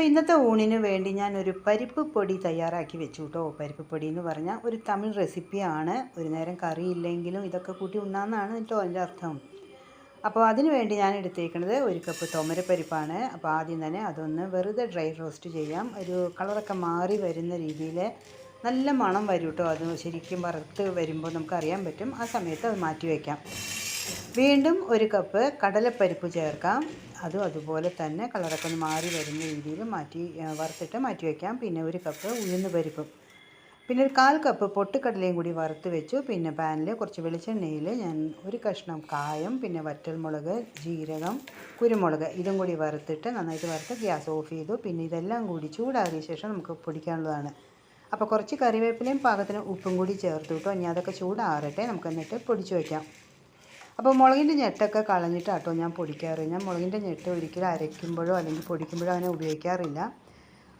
അപ്പോൾ ഇന്നത്തെ ഊണിന് വേണ്ടി ഞാൻ ഒരു പരിപ്പ് പൊടി തയ്യാറാക്കി വെച്ചു കേട്ടോ പരിപ്പ് പൊടി എന്ന് പറഞ്ഞാൽ ഒരു തമിഴ് റെസിപ്പിയാണ് ഒരു നേരം കറി ഇല്ലെങ്കിലും ഇതൊക്കെ കൂട്ടി ഉണ്ണാന്നാണ് കേട്ടോ അതിന്റെ അർത്ഥം. അപ്പോൾ അതിന് വേണ്ടി ഞാൻ എടുത്തേക്കുന്നത് ഒരു കപ്പ് തുമരപ്പരിപ്പാണ് അപ്പോൾ ആദ്യം തന്നെ അതൊന്ന് വെറുതെ ഡ്രൈ റോസ്റ്റ് ചെയ്യാം. ഒരു കളറൊക്കെ മാറി വരുന്ന രീതിയിൽ നല്ല മണം വരും കേട്ടോ അത് ശരിക്കും വറുത്ത് വരുമ്പോൾ നമുക്കറിയാൻ പറ്റും. ആ സമയത്ത് അത് മാറ്റി വയ്ക്കാം വീണ്ടും ഒരു കപ്പ് കടലപ്പരിപ്പ് ചേർക്കാം. അതും അതുപോലെ തന്നെ കളറൊക്കെ ഒന്ന് മാറി വരുന്ന രീതിയിൽ മാറ്റി വറുത്തിട്ട് മാറ്റി വയ്ക്കാം പിന്നെ ഒരു കപ്പ് ഉഴുന്ന് പരിപ്പും. പിന്നെ ഒരു കാൽ കപ്പ് പൊട്ടുകടലയും കൂടി വറുത്ത് വെച്ചു. പിന്നെ പാനിൽ കുറച്ച് വെളിച്ചെണ്ണയിൽ ഞാൻ ഒരു കഷ്ണം കായം പിന്നെ വറ്റൽമുളക് ജീരകം കുരുമുളക് ഇതും കൂടി വറുത്തിട്ട് നന്നായിട്ട് വറുത്ത് ഗ്യാസ് ഓഫ് ചെയ്തു. പിന്നെ ഇതെല്ലാം കൂടി ചൂടാറിയ ശേഷം നമുക്ക് പൊടിക്കാനുള്ളതാണ്. അപ്പോൾ കുറച്ച് കറിവേപ്പിലയും പാകത്തിന് ഉപ്പും കൂടി ചേർത്ത് കേട്ടോ. ഇനി അതൊക്കെ ചൂടാറട്ടെ. നമുക്ക് എന്നിട്ട് പൊടിച്ച് വയ്ക്കാം അപ്പോൾ മുളകിന്റെ ഞെട്ടൊക്കെ കളഞ്ഞിട്ട് കേട്ടോ ഞാൻ പൊടിക്കാറ്. ഞാൻ മുളകിന്റെ ഞെട്ട് ഒരിക്കലും അരയ്ക്കുമ്പോഴോ അല്ലെങ്കിൽ പൊടിക്കുമ്പോഴോ അങ്ങനെ ഉപയോഗിക്കാറില്ല.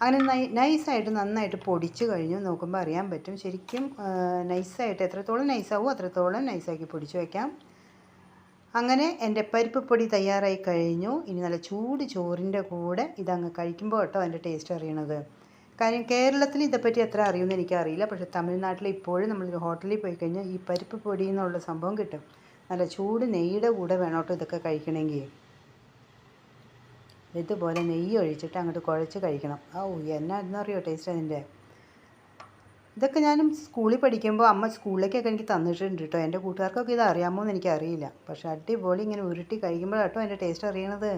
അങ്ങനെ നൈ നൈസായിട്ട് നന്നായിട്ട് പൊടിച്ച് കഴിഞ്ഞു നോക്കുമ്പോൾ അറിയാൻ പറ്റും. ശരിക്കും നൈസായിട്ട് എത്രത്തോളം നൈസാവും അത്രത്തോളം നൈസാക്കി പൊടിച്ച് വയ്ക്കാം അങ്ങനെ എന്റെ പരിപ്പ് പൊടി തയ്യാറായി കഴിഞ്ഞു. ഇനി നല്ല ചൂട് ചോറിന്റെ കൂടെ ഇതങ്ങ് കഴിക്കുമ്പോൾ കേട്ടോ അതിന്റെ ടേസ്റ്റ് അറിയണത്. കാര്യം കേരളത്തിൽ ഇതേപ്പറ്റി എത്ര അറിയുമെന്ന് എനിക്കറിയില്ല. പക്ഷേ തമിഴ്നാട്ടിൽ ഇപ്പോഴും നമ്മൾ ഹോട്ടലിൽ പോയി കഴിഞ്ഞാൽ ഈ പരിപ്പ് പൊടി എന്നുള്ള സംഭവം കിട്ടും. നല്ല ചൂട് നെയ്യുടെ കൂടെ വേണം കേട്ടോ ഇതൊക്കെ കഴിക്കണമെങ്കിൽ. ഇതുപോലെ നെയ്യ് ഒഴിച്ചിട്ട് അങ്ങോട്ട് കുഴച്ച് കഴിക്കണം. എന്നാ എന്നറിയോ ടേസ്റ്റ് അതിന്റെ? ഇതൊക്കെ ഞാനും സ്കൂളിൽ പഠിക്കുമ്പോൾ അമ്മ സ്കൂളിലേക്കൊക്കെ എനിക്ക് തന്നിട്ടുണ്ട് കേട്ടോ എന്റെ കൂട്ടുകാർക്കൊക്കെ ഇത് അറിയാമോ എന്ന് എനിക്കറിയില്ല. പക്ഷേ അടിപൊളി ഇങ്ങനെ ഉരുട്ടി കഴിക്കുമ്പോഴാട്ടോ അതിന്റെ ടേസ്റ്റ് അറിയണത്.